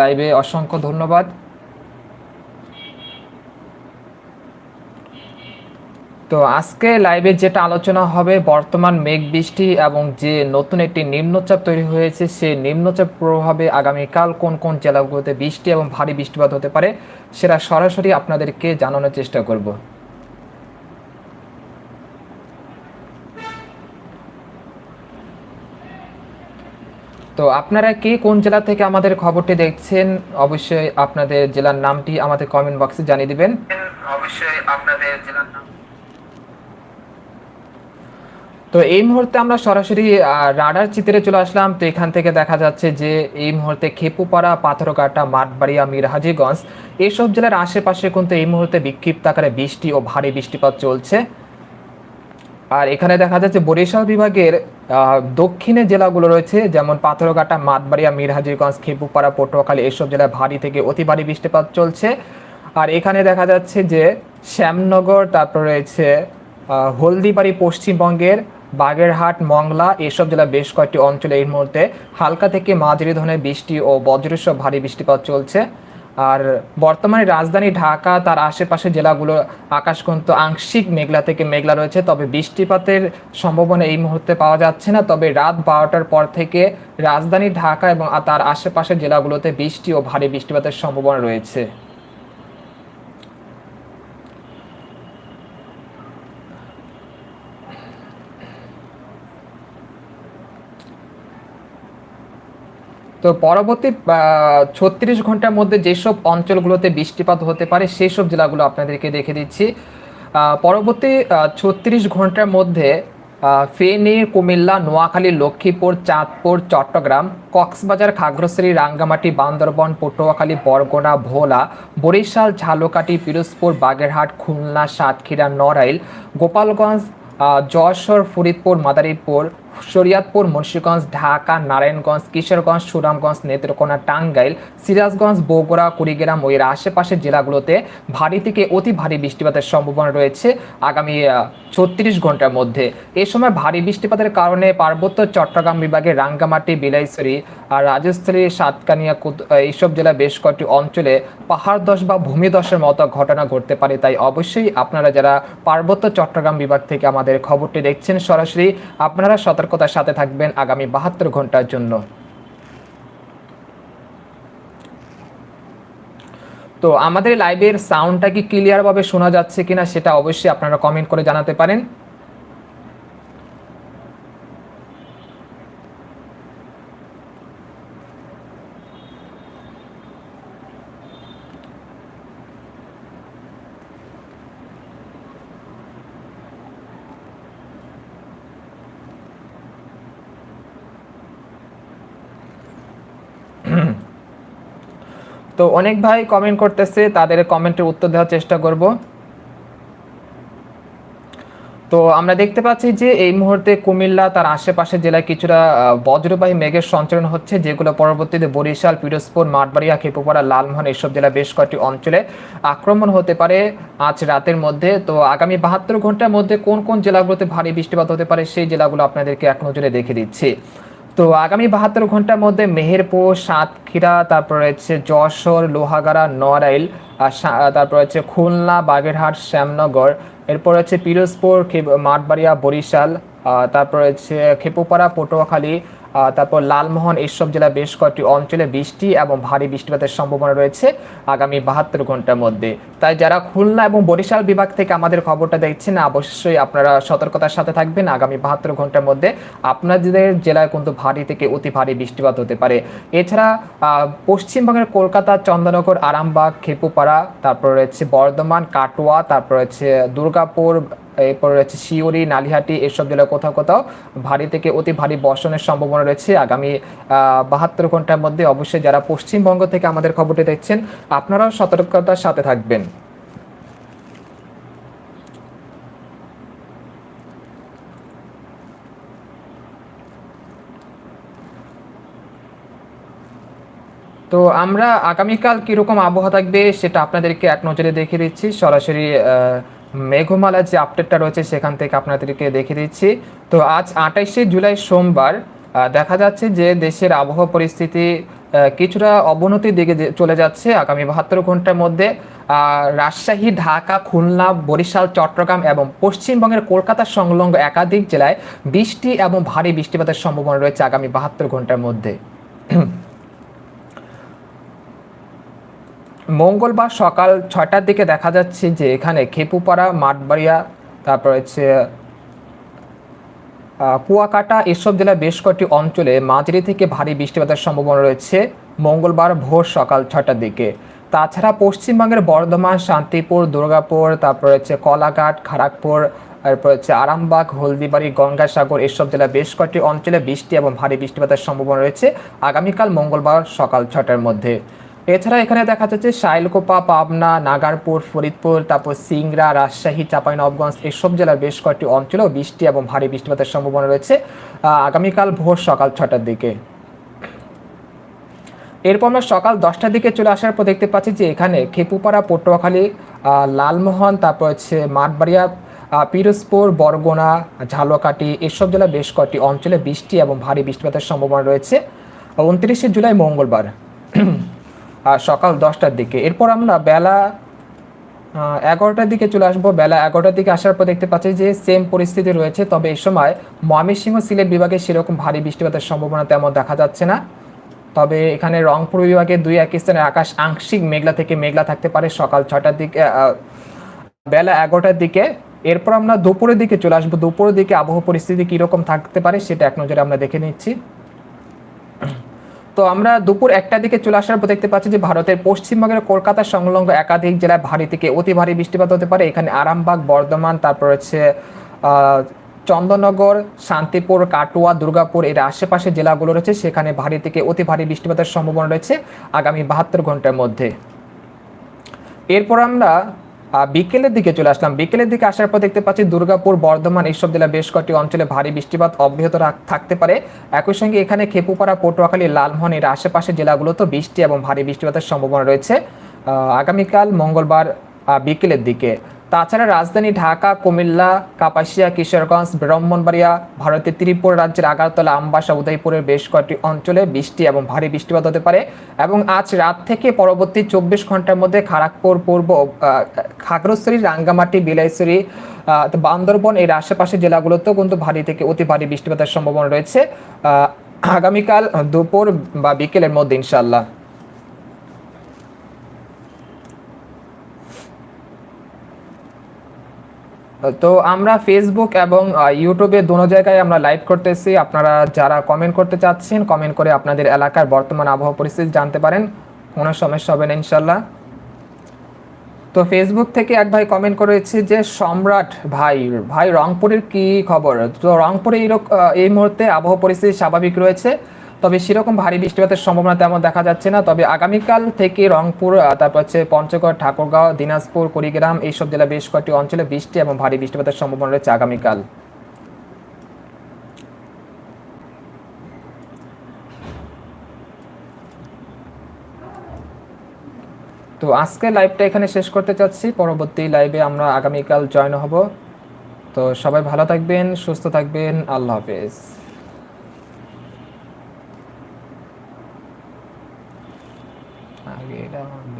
লাইভে অসংখ্য ধন্যবাদ। তো আজকে লাইভে যেটা আলোচনা হবে বর্তমান মেঘ বৃষ্টি এবং যে নতুন একটি নিম্নচাপ তৈরি হয়েছে, সেই নিম্নচাপ প্রভাবে আগামীকাল কোন কোন জেলাগুলোতে বৃষ্টি এবং ভারী বৃষ্টিপাত হতে পারে সেটা সরাসরি আপনাদেরকে জানানোর চেষ্টা করব। তো আপনারা কে কোন জেলা থেকে আমাদের খবরটি দেখছেন অবশ্যই আপনাদের জেলার নামটি আমাদের কমেন্ট বক্সে জানিয়ে দিবেন। অবশ্যই আপনাদের জেলার নাম। তো এই মুহূর্তে আমরা সরাসরি রাডার চিত্রে চলে আসলাম। তো এখান থেকে দেখা যাচ্ছে যে এই মুহূর্তে খেপুপাড়া পাথরঘাটা মাঠবাড়িয়া মিরহাজিগঞ্জ এসব জেলার আশেপাশে কিন্তু এই মুহূর্তে বিক্ষিপ্ত আকারে বৃষ্টি ও ভারী বৃষ্টিপাত চলছে। আর এখানে দেখা যাচ্ছে বরিশাল বিভাগের দক্ষিণে জেলাগুলো রয়েছে, যেমন পাথরঘাটা, মাতবাড়িয়া, মিরহাজিগঞ্জ, খেপুপাড়া, পটুয়াখালী, এসব জেলায় ভারী থেকে অতি ভারী বৃষ্টিপাত চলছে। আর এখানে দেখা যাচ্ছে যে শ্যামনগর, তারপর রয়েছে হলদিবাড়ি, পশ্চিমবঙ্গের, বাগেরহাট, মংলা, এসব জেলার বেশ কয়েকটি অঞ্চলে এই মুহূর্তে হালকা থেকে মাঝারি ধরনের বৃষ্টি ও বজ্রসহ ভারী বৃষ্টিপাত চলছে। আর বর্তমানে রাজধানী ঢাকা, তার আশেপাশে জেলাগুলো আকাশ কিন্তু আংশিক মেঘলা থেকে মেঘলা রয়েছে। তবে বৃষ্টিপাতের সম্ভাবনা এই মুহূর্তে পাওয়া যাচ্ছে না। তবে রাত বারোটার পর থেকে রাজধানী ঢাকা এবং তার আশেপাশের জেলাগুলোতে বৃষ্টি ও ভারী বৃষ্টিপাতের সম্ভাবনা রয়েছে। তো পরবর্তী ছত্রিশ ঘণ্টার মধ্যে যেসব অঞ্চলগুলোতে বৃষ্টিপাত হতে পারে সেই সব জেলাগুলো আপনাদেরকে দেখে দিচ্ছি। পরবর্তী ছত্রিশ ঘণ্টার মধ্যে ফেনী, কুমিল্লা, নোয়াখালী, লক্ষ্মীপুর, চাঁদপুর, চট্টগ্রাম, কক্সবাজার, খাগড়াছড়ি, রাঙ্গামাটি, বান্দরবন, পটুয়াখালী, বরগুনা, ভোলা, বরিশাল, ঝালকাঠি, পিরোজপুর, বাগেরহাট, খুলনা, সাতক্ষীরা, নড়াইল, গোপালগঞ্জ যশোর, ফরিদপুর, মাদারীপুর শরিয়াতপুর, মুন্সীগঞ্জ, ঢাকা, নারায়ণগঞ্জ, কিশোরগঞ্জ, সুনামগঞ্জ, নেত্রকোনা, টাঙ্গাইল, সিরাজগঞ্জ, বগুড়া, কুড়িগ্রাম ও এর আশেপাশের জেলাগুলোতে ভারী থেকে অতি ভারী বৃষ্টিপাতের সম্ভাবনা রয়েছে আগামী ছত্রিশ ঘণ্টার মধ্যে। এ সময় ভারী বৃষ্টিপাতের কারণে পার্বত্য চট্টগ্রাম বিভাগের রাঙ্গামাটি, বিলাইছড়ি আর রাজস্থলী সাতকানিয়া এইসব জেলা বেশ কয়েকটি অঞ্চলে পাহাড় বা ভূমিদশের মতো ঘটনা ঘটতে পারে। তাই অবশ্যই আপনারা যারা পার্বত্য চট্টগ্রাম বিভাগ থেকে আমাদের খবরটি দেখছেন সরাসরি আপনারা সতর্কতার সাথে থাকবেন আগামী বাহাত্তর ঘণ্টার জন্য। তো আমাদের লাইভের সাউন্ডটা কি ক্লিয়ারভাবে শোনা যাচ্ছে কিনা সেটা অবশ্যই আপনারা কমেন্ট করে জানাতে পারেন। তো অনেক ভাই কমেন্ট করতেছে, তাদের কমেন্টের উত্তর দেওয়ার চেষ্টা করব। তো আমরা দেখতে পাচ্ছি যে এই মুহূর্তে কুমিল্লা, তার আশেপাশে জেলায় কিছুটা বজ্রবাহী মেঘের সঞ্চালন হচ্ছে, যেগুলো পরবর্তীতে বরিশাল, পিরোজপুর, মাঠবাড়িয়া, খেপুপাড়া, লালমোহন এইসব জেলা বেশ কয়েকটি অঞ্চলে আক্রমণ হতে পারে আজ রাতের মধ্যে। তো আগামী বাহাত্তর ঘণ্টার মধ্যে কোন কোন জেলাগুলোতে ভারী বৃষ্টিপাত হতে পারে, সেই জেলাগুলো আপনাদেরকে এক নজরে দেখে দিচ্ছি। তো আগামী বাহাত্তর ঘণ্টার মধ্যে মেহেরপুর, সাতক্ষীরা, তারপর হচ্ছে যশোর, লোহাগাড়া, নড়াইল তারপর হচ্ছে খুলনা, বাগেরহাট, শ্যামনগর, এরপর হচ্ছে পিরোজপুর মাঠবাড়িয়া, বরিশাল তারপর হচ্ছে খেপুপাড়া, পটুয়াখালী তারপর লালমোহন এইসব জেলা বেশ কয়েকটি অঞ্চলে বৃষ্টি এবং ভারী বৃষ্টিপাতের সম্ভাবনা রয়েছে আগামী বাহাত্তর ঘণ্টার মধ্যে। তাই যারা খুলনা এবং বরিশাল বিভাগ থেকে আমাদের খবরটা দেখছেন, অবশ্যই আপনারা সতর্কতার সাথে থাকবেন। আগামী বাহাত্তর ঘণ্টার মধ্যে আপনাদের জেলায় কিন্তু ভারী থেকে অতি ভারী বৃষ্টিপাত হতে পারে। এছাড়া পশ্চিমবঙ্গের কলকাতা, চন্দ্রনগর, আরামবাগ, খেপুপাড়া, তারপর রয়েছে বর্ধমান, কাটোয়া, তারপর রয়েছে দুর্গাপুর এরপর রয়েছে শিউরি, নালিহাটি, এসব জেলায় কোথাও কোথাও ভারী থেকে অতি ভারী বর্ষণের সম্ভাবনা রয়েছে। আগামী বাহাত্তর ঘণ্টার মধ্যে অবশ্যই যারা পশ্চিমবঙ্গ থেকে আমাদের খবরটি দেখছেন, আপনারাও সতর্কতার সাথে থাকবেন। তো আমরা আগামীকাল কীরকম আবহাওয়া থাকবে সেটা আপনাদেরকে এক নজরে দেখে দিচ্ছি। সরাসরি মেঘমালা যে আপডেটটা রয়েছে সেখান থেকে আপনাদেরকে দেখে দিচ্ছি। তো আজ আঠাইশে জুলাই সোমবার দেখা যাচ্ছে যে দেশের আবহাওয়া পরিস্থিতি কিছুটা অবনতির দিকে চলে যাচ্ছে আগামী বাহাত্তর ঘণ্টার মধ্যে। রাজশাহী, ঢাকা, খুলনা, বরিশাল, চট্টগ্রাম এবং পশ্চিমবঙ্গের কলকাতা সংলগ্ন একাধিক জেলায় বৃষ্টি এবং ভারী বৃষ্টিপাতের সম্ভাবনা রয়েছে আগামী বাহাত্তর ঘণ্টার মধ্যে। মঙ্গলবার সকাল ছয়টার দিকে দেখা যাচ্ছে যে এখানে খেপুপাড়া, মাঠবাড়িয়া, তারপর হচ্ছে কুয়াকাটা এসব জেলার বেশ কয়েকটি অঞ্চলে মাঝারি থেকে ভারী বৃষ্টিপাতের সম্ভাবনা রয়েছে মঙ্গলবার ভোর সকাল ছটার দিকে। তাছাড়া পশ্চিমবঙ্গের বর্ধমান, শান্তিপুর, দুর্গাপুর, তারপর হচ্ছে কলাঘাট খড়গপুর তারপর হচ্ছে আরামবাগ, হলদিবাড়ি, গঙ্গাসাগর এসব জেলার বেশ কয়েকটি অঞ্চলে বৃষ্টি এবং ভারী বৃষ্টিপাতের সম্ভাবনা রয়েছে আগামীকাল মঙ্গলবার সকাল ছটার মধ্যে। এছাড়া এখানে দেখা যাচ্ছে শাইলকোপা, পাবনা, নাগারপুর, ফরিদপুর, তারপর সিংড়া, রাজশাহী, চাঁপাইনবাবগঞ্জ, এসব জেলার বেশ কয়েকটি অঞ্চলেও বৃষ্টি এবং ভারী বৃষ্টিপাতের সম্ভাবনা রয়েছে। আগামীকাল ভোর সকাল ছটার দিকে। এরপর আমরা সকাল দশটার দিকে চলে আসার পর দেখতে পাচ্ছি যে এখানে খেপুপাড়া পটুয়াখালী লালমোহন, তারপর হচ্ছে মাঠবাড়িয়া পিরোজপুর, বরগুনা, ঝালকাঠি এসব জেলার বেশ কয়েকটি অঞ্চলে বৃষ্টি এবং ভারী বৃষ্টিপাতের সম্ভাবনা রয়েছে। উনত্রিশে জুলাই মঙ্গলবার। সকাল দশটার দিকে। এরপর আমরা বেলা এগারোটার দিকে চলে আসব। বেলা এগারোটার দিকে আসার পর দেখতে পাচ্ছি যে সেম পরিস্থিতি রয়েছে। তবে এই সময় ময়মনসিংহ সিলেট বিভাগে সেরকম ভারী বৃষ্টিপাতের সম্ভাবনা তেমন দেখা যাচ্ছে না। তবে এখানে রংপুর বিভাগে দুই এক স্থানে আকাশ আংশিক মেঘলা থেকে মেঘলা থাকতে পারে সকাল ছটার দিকে বেলা এগারোটার দিকে। এরপর আমরা দুপুরের দিকে চলে আসব। দুপুরের দিকে আবহাওয়া পরিস্থিতি কীরকম থাকতে পারে সেটা এক নজরে আমরা দেখে নিচ্ছি। তো আমরা দুপুর একটার দিকে চলে আসার পর দেখতে পাচ্ছি যে ভারতের পশ্চিমবঙ্গের কলকাতা সংলগ্ন একাধিক জেলায় ভারী থেকে অতি ভারী বৃষ্টিপাত হতে পারে। এখানে আরামবাগ, বর্ধমান, তারপর হচ্ছে চন্দননগর, শান্তিপুর, কাটুয়া, দুর্গাপুর এর আশেপাশে জেলাগুলো রয়েছে, সেখানে ভারী থেকে অতি ভারী বৃষ্টিপাতের সম্ভাবনা রয়েছে আগামী বাহাত্তর ঘণ্টার মধ্যে। এরপর আমরা বিকেলের দিকে চলে আসলাম। বিকেলের দিকে আসার পর দেখতে পাচ্ছি দুর্গাপুর, বর্ধমান এইসব জেলা বেশ কয়েকটি অঞ্চলে ভারী বৃষ্টিপাত অব্যাহত থাকতে পারে। একই সঙ্গে এখানে খেপুপাড়া, পটুয়াখালী, লালমোহন এর আশেপাশে জেলাগুলোতে বৃষ্টি এবং ভারী বৃষ্টিপাতের সম্ভাবনা রয়েছে। আগামীকাল মঙ্গলবার বিকেলের দিকে। তাছাড়া রাজধানী ঢাকা, কুমিল্লা, কাপাসিয়া, কিশোরগঞ্জ, ব্রাহ্মণবাড়িয়া, ভারতের ত্রিপুরা রাজ্যের আগারতলা, আমবাসা, উদয়পুরের বেশ কয়েকটি অঞ্চলে বৃষ্টি এবং ভারী বৃষ্টিপাত হতে পারে এবং আজ রাত থেকে পরবর্তী চব্বিশ ঘণ্টার মধ্যে খড়গপুর পূর্ব খাগড়াছড়ি, রাঙ্গামাটি, বিলাইছড়ি বান্দরবন, এর আশেপাশে জেলাগুলোতেও কিন্তু ভারী থেকে অতি ভারী বৃষ্টিপাতের সম্ভাবনা রয়েছে। আগামীকাল দুপুর বা বিকেলের মধ্যে ইনশাল্লাহ তো আমরা ফেসবুক এবং ইউটিউবে দোনো জায়গায় আমরা লাইভ করতেছি। আপনারা যারা কমেন্ট করতে চাচ্ছেন কমেন্ট করে আপনাদের এলাকার বর্তমান আবহাওয়া পরিস্থিতি জানতে পারেন। কোনো সমস্যা হবে না ইনশাল্লাহ তো ফেসবুক থেকে এক ভাই কমেন্ট করেছে যে, সম্রাট ভাই ভাই রংপুরের কি খবর? তো রংপুরে এই মুহূর্তে আবহাওয়া পরিস্থিতি স্বাভাবিক রয়েছে। তবে সেরকম ভারী বৃষ্টিপাতের সম্ভাবনা তেমন দেখা যাচ্ছে না। তবে আগামীকাল থেকে রংপুর তারপর হচ্ছে পঞ্চগড়, ঠাকুরগাঁও, দিনাজপুর, কুড়িগ্রাম এইসব জেলা বেশ কয়েকটি অঞ্চলে বৃষ্টি এবং ভারী বৃষ্টিপাতের সম্ভাবনা রয়েছে আগামীকাল। তো আজকে লাইভটা এখানে শেষ করতে চাচ্ছি। পরবর্তী লাইভে আমরা আগামীকাল জয়েন হব। তো সবাই ভালো থাকবেন, সুস্থ থাকবেন। আল্লাহ হাফেজ। pero